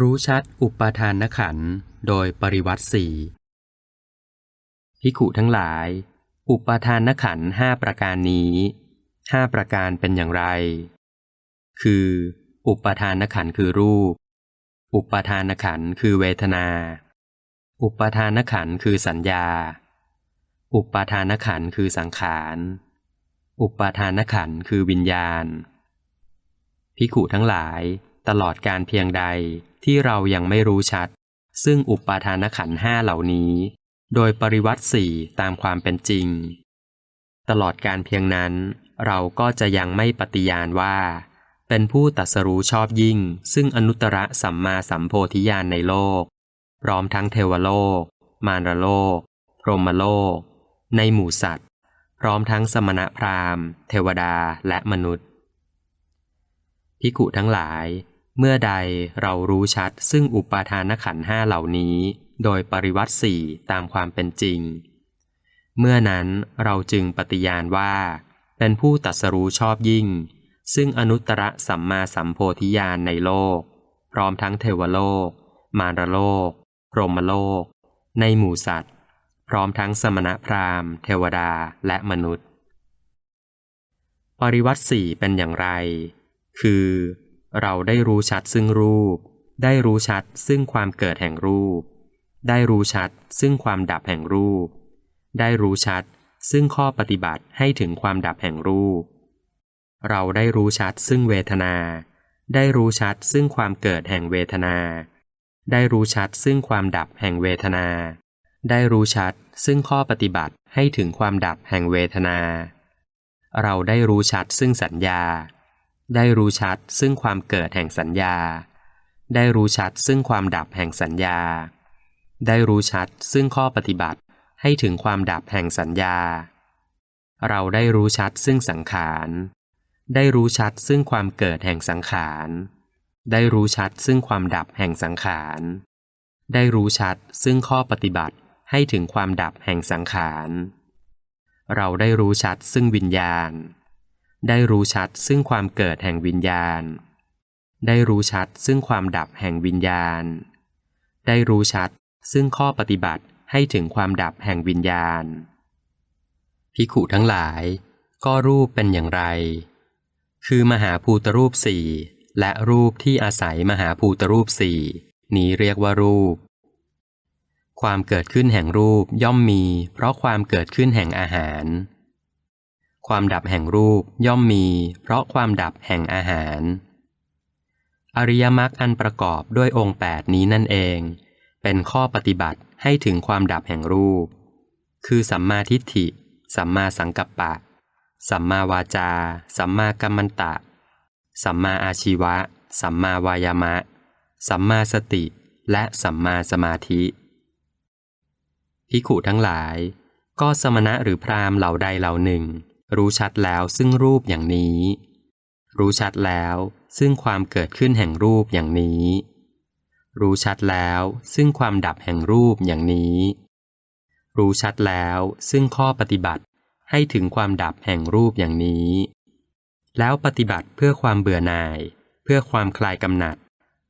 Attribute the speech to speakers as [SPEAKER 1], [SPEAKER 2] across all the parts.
[SPEAKER 1] รู้ชัดอุปาทานขันโดยปริวัติสี่พิขุทั้งหลาย อุปาทานขันห้าประการนี้ห้าประการเป็นอย่างไร คือ อุปาทานขันคือรูป อุปาทานขันคือเวทนา อุปาทานขันคือสัญญา อุปาทานขันคือสังขาร อุปาทานขันคือวิญญาณพิขุทั้งหลาย ตลอดการเพียงใดที่เรายังไม่รู้ชัด ซึ่งอุปาทานขันห้าเหล่านี้ โดยปริวัติสี่ตามความเป็นจริง ตลอดการเพียงนั้น เราก็จะยังไม่ปฏิญาณว่า เป็นผู้ตัสรู้ชอบยิ่ง ซึ่งอนุตตรสัมมาสัมโพธิญาณในโลก พร้อมทั้งเทวโลก มารโลก พรหมโลก ในหมู่สัตว์ พร้อมทั้งสมณพราหมณ์ เทวดาและมนุษย์พิกุทั้งหลาย เมื่อใดเรารู้ชัดซึ่งอุปาทานขันห้าเหล่านี้ โดยปริวัติสี่ตามความเป็นจริง เมื่อนั้นเราจึงปฏิญาณว่า เป็นผู้ตัดสรู้ชอบยิ่ง ซึ่งอนุตตรสัมมาสัมโพธิญาณในโลก พร้อมทั้งเทวโลก มารโลกพรมโลก ในหมู่สัตว์ พร้อมทั้งสมณพราหมณ์ เทวดาและมนุษย์ ปริวัติสี่เป็นอย่างไร คือ เราได้รู้ชัดซึ่งรูป ได้รู้ชัดซึ่งความเกิดแห่งรูป ได้รู้ชัดซึ่งความดับแห่งรูป ได้รู้ชัดซึ่งข้อปฏิบัติให้ถึงความดับแห่งรูป เราได้รู้ชัดซึ่งเวทนา ได้รู้ชัดซึ่งความเกิดแห่งเวทนา ได้รู้ชัดซึ่งความดับแห่งเวทนา ได้รู้ชัดซึ่งข้อปฏิบัติให้ถึงความดับแห่งเวทนา เราได้รู้ชัดซึ่งสัญญา ได้รู้ชัดซึ่งความเกิดแห่งสัญญา ได้รู้ชัดซึ่งความดับแห่งสัญญา ได้รู้ชัดซึ่งข้อปฏิบัติให้ถึงความดับแห่งสัญญา เราได้รู้ชัดซึ่งสังขาร ได้รู้ชัดซึ่งความเกิดแห่งสังขาร ได้รู้ชัดซึ่งความดับแห่งสังขาร ได้รู้ชัดซึ่งข้อปฏิบัติให้ถึงความดับแห่งสังขาร เราได้รู้ชัดซึ่งวิญญาณ ได้รู้ชัดซึ่งความเกิดแห่งวิญญาณ ได้รู้ชัดซึ่งความดับแห่งวิญญาณ ได้รู้ชัดซึ่งข้อปฏิบัติให้ถึงความดับแห่งวิญญาณ พิขุทั้งหลาย ก็รูปเป็นอย่างไร คือมหาภูตรูปสี่และรูปที่อาศัยมหาภูตรูปสี่นี้เรียกว่ารูป ความเกิดขึ้นแห่งรูปย่อมมี เพราะความเกิดขึ้นแห่งอาหาร ความดับแห่งรูปย่อมมี เพราะความดับแห่งอาหาร อริยมรรคอันประกอบด้วยองค์แปดนี้นั่นเอง เป็นข้อปฏิบัติให้ถึงความดับแห่งรูป คือสัมมาทิฏฐิ สัมมาสังกัปปะ สัมมาวาจา สัมมากัมมันตะ สัมมาอาชีวะ สัมมาวายามะ สัมมาสติ และสัมมาสมาธิพิขุทั้งหลาย ก็สมณะหรือพราหมณ์เหล่าใดเหล่าหนึ่ง รู้ชัดแล้วซึ่งรูปอย่างนี้ รู้ชัดแล้วซึ่งความเกิดขึ้นแห่งรูปอย่างนี้ รู้ชัดแล้วซึ่งความดับแห่งรูปอย่างนี้ รู้ชัดแล้วซึ่งข้อปฏิบัติให้ถึงความดับแห่งรูปอย่างนี้ แล้วปฏิบัติเพื่อความเบื่อหน่าย เพื่อความคลายกำหนัด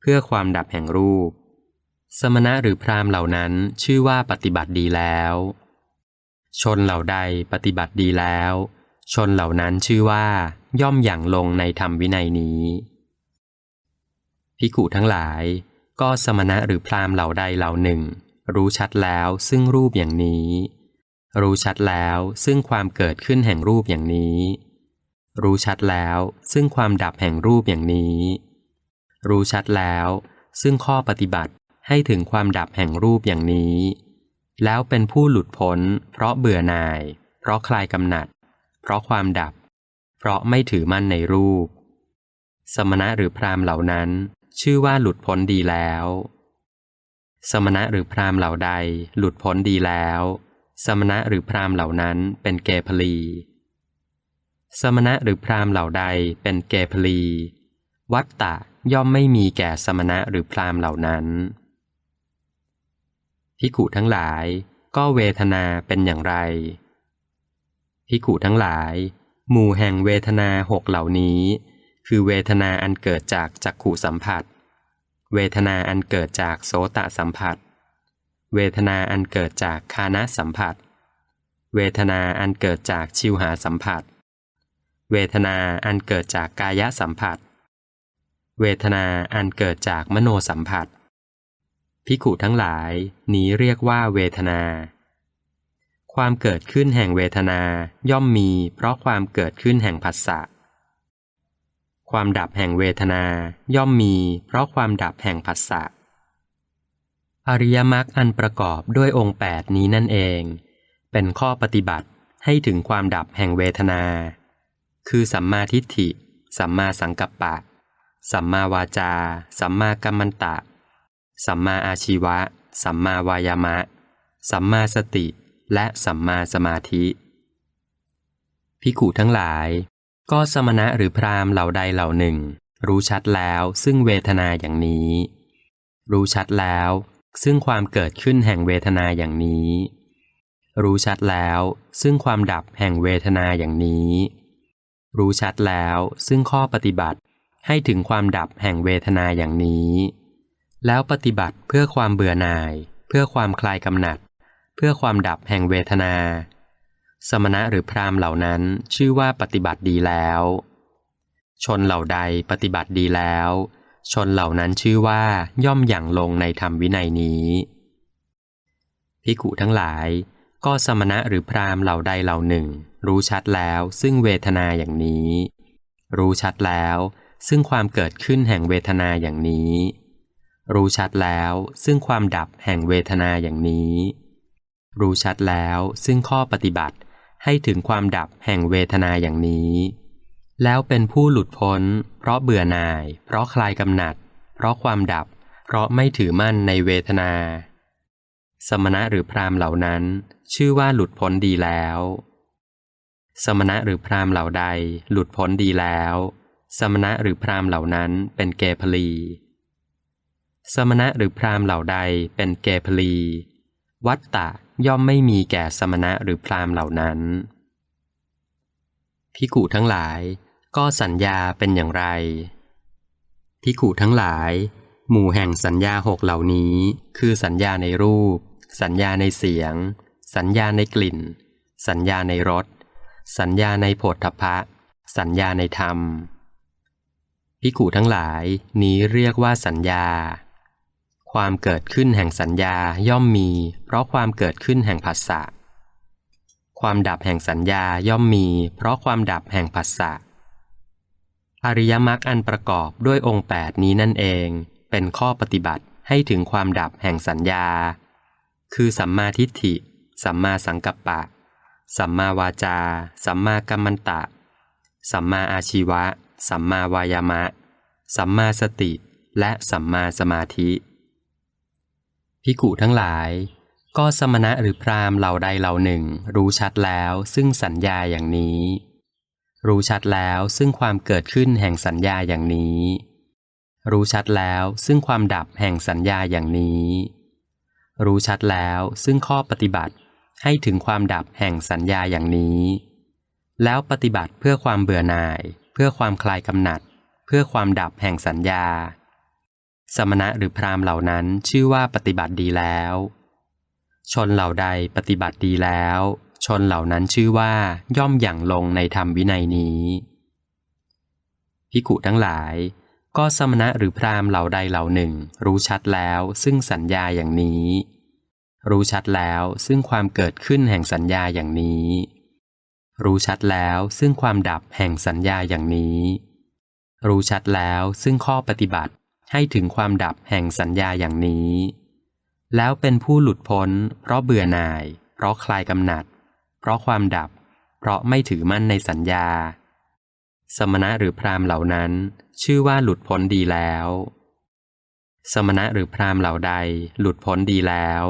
[SPEAKER 1] เพื่อความดับแห่งรูป สมณะหรือพราหมณ์เหล่านั้นชื่อว่าปฏิบัติดีแล้ว ชนเหล่าใดปฏิบัติดีแล้ว ชนเหล่านั้นชื่อว่า ย่อมอย่างลงในธรรมวินัยนี้พิกุทั้งหลาย ก็สมณะหรือพราหมณ์เหล่าใดเหล่าหนึ่ง รู้ชัดแล้วซึ่งรูปอย่างนี้ รู้ชัดแล้วซึ่งความเกิดขึ้นแห่งรูปอย่างนี้ รู้ชัดแล้วซึ่งความดับแห่งรูปอย่างนี้ รู้ชัดแล้วซึ่งข้อปฏิบัติให้ถึงความดับแห่งรูปอย่างนี้ แล้วเป็นผู้หลุดพ้น เพราะเบื่อหน่าย เพราะคลายกำหนัด เพราะความดับ เพราะไม่ถือมั่นในรูป สมณะหรือพรามเหล่านั้น ชื่อว่าหลุดพ้นดีแล้ว สมณะหรือพรามเหล่าใด หลุดพ้นดีแล้ว สมณะหรือพรามเหล่านั้นเป็นเกพลี สมณะหรือพรามเหล่าใดเป็นเกพลี วัตตะย่อมไม่มีแก่สมณะหรือพรามเหล่านั้นพิกุทั้งหลายก็เวทนาเป็นอย่างไร พิกุทั้งหลาย หมู่แห่งเวทนาหกเหล่านี้ คือเวทนาอันเกิดจากจักขุสัมผัส เวทนาอันเกิดจากโสตสัมผัส เวทนาอันเกิดจากคานะสัมผัส เวทนาอันเกิดจากชิวหาสัมผัส เวทนาอันเกิดจากกายสัมผัส เวทนาอันเกิดจากมโนสัมผัสพิขุทั้งหลายนี้เรียกว่าเวทนา ความเกิดขึ้นแห่งเวทนา ย่อมมีเพราะความเกิดขึ้นแห่งผัสสะ ความดับแห่งเวทนา ย่อมมี เพราะความดับแห่งผัสสะ อริยมรรคอันประกอบด้วยองค์แปดนี้นั่นเอง เป็นข้อปฏิบัติให้ถึงความดับแห่งเวทนา คือสัมมาทิฏฐิ สัมมาสังกัปปะ สัมมาวาจา สัมมากัมมันตะ สัมมาอาชีวะ สัมมาวายามะ สัมมาสติ และสัมมาสมาธิ พิขุทั้งหลาย ก็สมณะหรือพราหมณ์เหล่าใดเหล่าหนึ่ง รู้ชัดแล้วซึ่งเวทนาอย่างนี้ รู้ชัดแล้ว ซึ่งความเกิดขึ้นแห่งเวทนาอย่างนี้ รู้ชัดแล้ว ซึ่งความดับแห่งเวทนาอย่างนี้ รู้ชัดแล้วซึ่งข้อปฏิบัติให้ถึงความดับแห่งเวทนาอย่างนี้ แล้วปฏิบัติเพื่อความเบื่อหน่าย เพื่อความคลายกำหนัด เพื่อความดับแห่งเวทนา สมณะหรือพราหมณ์เหล่านั้นชื่อว่าปฏิบัติดีแล้ว ชนเหล่าใดปฏิบัติดีแล้ว ชนเหล่านั้นชื่อว่าย่อมอย่างลงในธรรมวินัยนี้พิกุทั้งหลายก็สมณะหรือพราหมณ์เหล่าใดเหล่าหนึ่ง รู้ชัดแล้วซึ่งเวทนาอย่างนี้ รู้ชัดแล้วซึ่งความเกิดขึ้นแห่งเวทนาอย่างนี้ รู้ชัดแล้วซึ่งความดับแห่งเวทนาอย่างนี้ รู้ชัดแล้วซึ่งข้อปฏิบัติให้ถึงความดับแห่งเวทนาอย่างนี้ แล้วเป็นผู้หลุดพ้น เพราะเบื่อหน่าย เพราะคลายกำหนัด เพราะความดับ เพราะไม่ถือมั่นในเวทนา สมณะหรือพรามเหล่านั้น ชื่อว่าหลุดพ้นดีแล้ว สมณะหรือพรามเหล่าใด หลุดพ้นดีแล้ว สมณะหรือพรามเหล่านั้นเป็นเกพลี สมณะหรือพรามเหล่าใดเป็นเกพลี วัตตะย่อมไม่มีแก่สมณะหรือพราหมณ์เหล่านั้น พิกุทั้งหลายก็สัญญาเป็นอย่างไร พิกุทั้งหลาย หมู่แห่งสัญญาหกเหล่านี้ คือสัญญาในรูป สัญญาในเสียง สัญญาในกลิ่น สัญญาในรส สัญญาในโผฏฐัพพะ สัญญาในธรรมพิกุทั้งหลายนี้เรียกว่าสัญญา ความเกิดขึ้นแห่งสัญญาย่อมมี เพราะความเกิดขึ้นแห่งผัสสะ ความดับแห่งสัญญาย่อมมี เพราะความดับแห่งผัสสะ อริยมรรคอันประกอบด้วยองค์แปดนี้นั่นเอง เป็นข้อปฏิบัติให้ถึงความดับแห่งสัญญา คือสัมมาทิฏฐิ สัมมาสังกัปปะ สัมมาวาจา สัมมากัมมันตะ สัมมาอาชีวะ สัมมาวายามะ สัมมาสติ และสัมมาสมาธิ พิกุทั้งหลาย ก็สมณะหรือพราหมณ์เหล่าใดเหล่าหนึ่ง รู้ชัดแล้วซึ่งสัญญาอย่างนี้ รู้ชัดแล้วซึ่งความเกิดขึ้นแห่งสัญญาอย่างนี้ รู้ชัดแล้วซึ่งความดับแห่งสัญญาอย่างนี้ รู้ชัดแล้วซึ่งข้อปฏิบัติให้ถึงความดับแห่งสัญญาอย่างนี้ แล้วปฏิบัติเพื่อความเบื่อหน่าย เพื่อความคลายกำหนัด เพื่อความดับแห่งสัญญา สมณะหรือพราหมณ์เหล่านั้นชื่อว่าปฏิบัติดีแล้ว ชนเหล่าใดปฏิบัติดีแล้ว ชนเหล่านั้นชื่อว่าย่อมอย่างลงในธรรมวินัยนี้พิกุทั้งหลาย ก็สมณะหรือพราหมณ์เหล่าใดเหล่าหนึ่ง รู้ชัดแล้วซึ่งสัญญาอย่างนี้ รู้ชัดแล้วซึ่งความเกิดขึ้นแห่งสัญญาอย่างนี้ รู้ชัดแล้วซึ่งความดับแห่งสัญญาอย่างนี้ รู้ชัดแล้วซึ่งข้อปฏิบัติ ให้ถึงความดับแห่งสัญญาอย่างนี้ แล้วเป็นผู้หลุดพ้น เพราะเบื่อหน่าย เพราะคลายกำหนัด เพราะความดับ เพราะไม่ถือมั่นในสัญญา สมณะหรือพราหมณ์เหล่านั้น ชื่อว่าหลุดพ้นดีแล้ว สมณะหรือพราหมณ์เหล่าใด หลุดพ้นดีแล้ว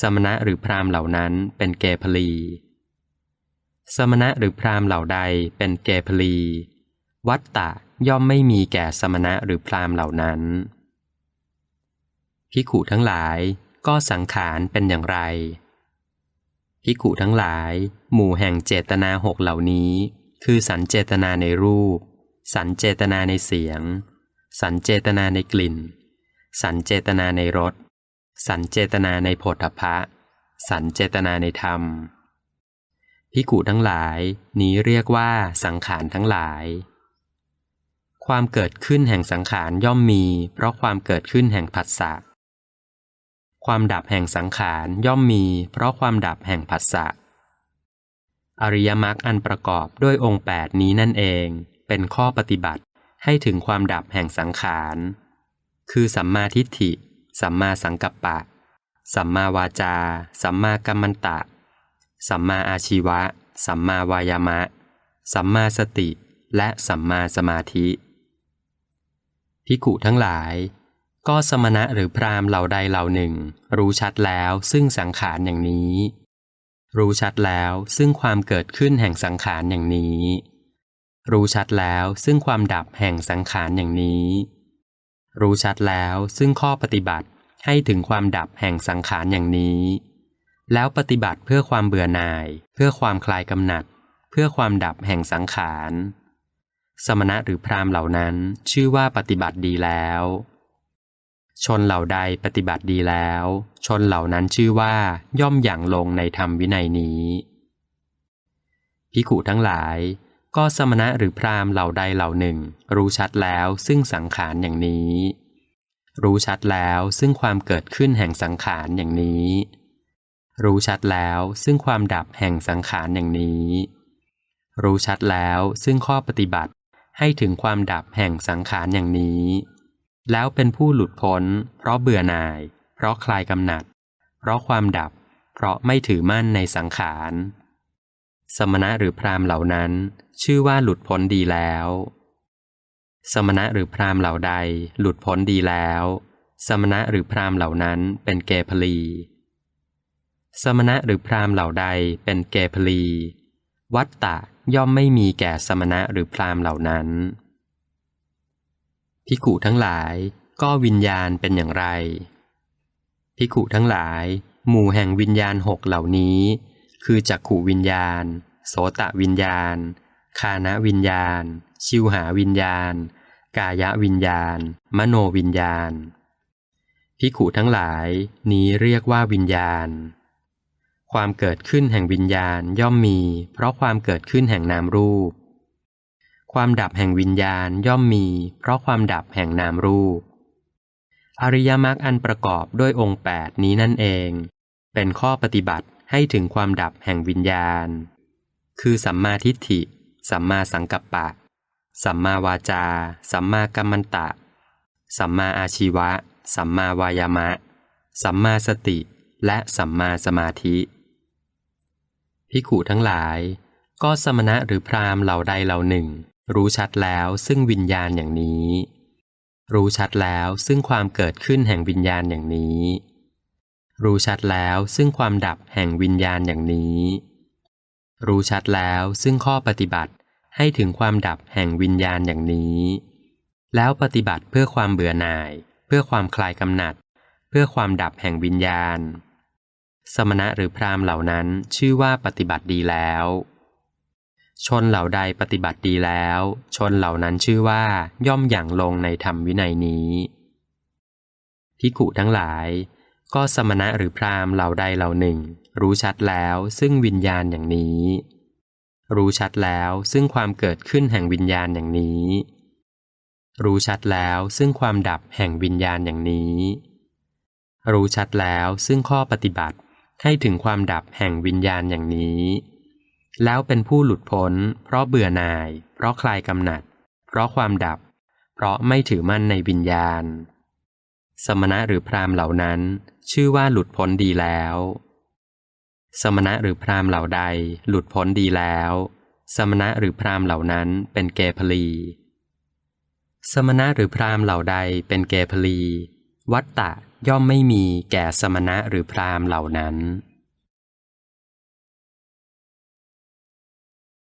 [SPEAKER 1] สมณะหรือพราหมณ์เหล่านั้นเป็นเกพลีสมณะหรือพราหมณ์เหล่าใดเป็นเกพลี วัตตะ ย่อมไม่มีแก่สมณะหรือพรามเหล่านั้นพิขุทั้งหลายก็สังขารเป็นอย่างไรพิขุทั้งหลาย หมู่แห่งเจตนาหกเหล่านี้ คือสันเจตนาในรูป สันเจตนาในเสียง สันเจตนาในกลิ่น สันเจตนาในรส สันเจตนาในโผฏฐัพพะ สันเจตนาในธรรมพิกุทั้งหลาย นี้เรียกว่าสังขารทั้งหลาย ความเกิดขึ้นแห่งสังขารย่อมมี เพราะความเกิดขึ้นแห่งผัสสะ ความดับแห่งสังขารย่อมมี เพราะความดับแห่งผัสสะ อริยมรรคอันประกอบด้วยองค์แปดนี้นั่นเอง เป็นข้อปฏิบัติให้ถึงความดับแห่งสังขาร คือสัมมาทิฏฐิ สัมมาสังกัปปะ สัมมาวาจา สัมมากัมมันตะ สัมมาอาชีวะ สัมมาวายามะ สัมมาสติ และสัมมาสมาธิ พิกุทั้งหลาย ก็สมณะหรือพรามเหล่าใดเหล่าหนึ่ง รู้ชัดแล้วซึ่งสังขารอย่างนี้ รู้ชัดแล้วซึ่งความเกิดขึ้นแห่งสังขารอย่างนี้ รู้ชัดแล้วซึ่งความดับแห่งสังขารอย่างนี้ รู้ชัดแล้วซึ่งข้อปฏิบัติให้ถึงความดับแห่งสังขารอย่างนี้ แล้วปฏิบัติเพื่อความเบื่อหน่าย เพื่อความคลายกำหนัด เพื่อความดับแห่งสังขาร สมณะหรือพราหมณ์เหล่านั้นชื่อว่าปฏิบัติดีแล้ว ชนเหล่าใดปฏิบัติดีแล้ว ชนเหล่านั้นชื่อว่าย่อมอย่างลงในธรรมวินัยนี้พิขุทั้งหลาย ก็สมณะหรือพราหมณ์เหล่าใดเหล่าหนึ่ง รู้ชัดแล้วซึ่งสังขารอย่างนี้ รู้ชัดแล้วซึ่งความเกิดขึ้นแห่งสังขารอย่างนี้ รู้ชัดแล้วซึ่งความดับแห่งสังขารอย่างนี้ รู้ชัดแล้วซึ่งข้อปฏิบัติ ให้ถึงความดับแห่งสังขารอย่างนี้ แล้วเป็นผู้หลุดพ้น เพราะเบื่อหน่าย เพราะคลายกำหนัด เพราะความดับ เพราะไม่ถือมั่นในสังขาร สมณะหรือพรามเหล่านั้น ชื่อว่าหลุดพ้นดีแล้ว สมณะหรือพรามเหล่าใด หลุดพ้นดีแล้ว สมณะหรือพรามเหล่านั้นเป็นเกพลี สมณะหรือพรามเหล่าใดเป็นเกพลี วัตตะย่อมไม่มีแก่สมณะหรือพรามเหล่านั้น พิกุทั้งหลายก็วิญญาณเป็นอย่างไร พิกุทั้งหลาย หมู่แห่งวิญญาณหกเหล่านี้ คือจักขูวิญญาณ โสตะวิญญาณ คานะวิญญาณ ชิวหาวิญญาณ กายวิญญาณ มโนวิญญาณ พิกุทั้งหลายนี้เรียกว่าวิญญาณ ความเกิดขึ้นแห่งวิญญาณย่อมมี เพราะความเกิดขึ้นแห่งนามรูป ความดับแห่งวิญญาณย่อมมี เพราะความดับแห่งนามรูป อริยมรรคอันประกอบด้วยองค์แปดนี้นั่นเอง เป็นข้อปฏิบัติให้ถึงความดับแห่งวิญญาณ คือสัมมาทิฏฐิ สัมมาสังกัปปะ สัมมาวาจา สัมมากัมมันตะ สัมมาอาชีวะ สัมมาวายามะ สัมมาสติ และสัมมาสมาธิ พิขุทั้งหลาย ก็สมณะหรือพรามเหล่าใดเหล่าหนึ่ง รู้ชัดแล้วซึ่งวิญญาณอย่างนี้ รู้ชัดแล้วซึ่งความเกิดขึ้นแห่งวิญญาณอย่างนี้ รู้ชัดแล้วซึ่งความดับแห่งวิญญาณอย่างนี้ รู้ชัดแล้วซึ่งข้อปฏิบัติให้ถึงความดับแห่งวิญญาณอย่างนี้ แล้วปฏิบัติเพื่อความเบื่อหน่าย เพื่อความคลายกำหนัด เพื่อความดับแห่งวิญญาณ สมณะหรือพราหมณ์เหล่านั้นชื่อว่าปฏิบัติดีแล้ว ชนเหล่าใดปฏิบัติดีแล้ว ชนเหล่านั้นชื่อว่าย่อมอย่างลงในธรรมวินัยนี้พิกุทั้งหลาย ก็สมณะหรือพราหมณ์เหล่าใดเหล่าหนึ่ง รู้ชัดแล้วซึ่งวิญญาณอย่างนี้ รู้ชัดแล้วซึ่งความเกิดขึ้นแห่งวิญญาณอย่างนี้ รู้ชัดแล้วซึ่งความดับแห่งวิญญาณอย่างนี้ รู้ชัดแล้วซึ่งข้อปฏิบัติ ให้ถึงความดับแห่งวิญญาณอย่างนี้ แล้วเป็นผู้หลุดพ้น เพราะเบื่อหน่าย เพราะคลายกำหนัด เพราะความดับ เพราะไม่ถือมั่นในวิญญาณ สมณะหรือพรามเหล่านั้น ชื่อว่าหลุดพ้นดีแล้ว สมณะหรือพรามเหล่าใด หลุดพ้นดีแล้ว สมณะหรือพรามเหล่านั้นเป็นเกพลี สมณะหรือพรามเหล่าใดเป็นเกพลี วัตตะ ย่อมไม่มีแก่สมณะหรือพรามเหล่านั้น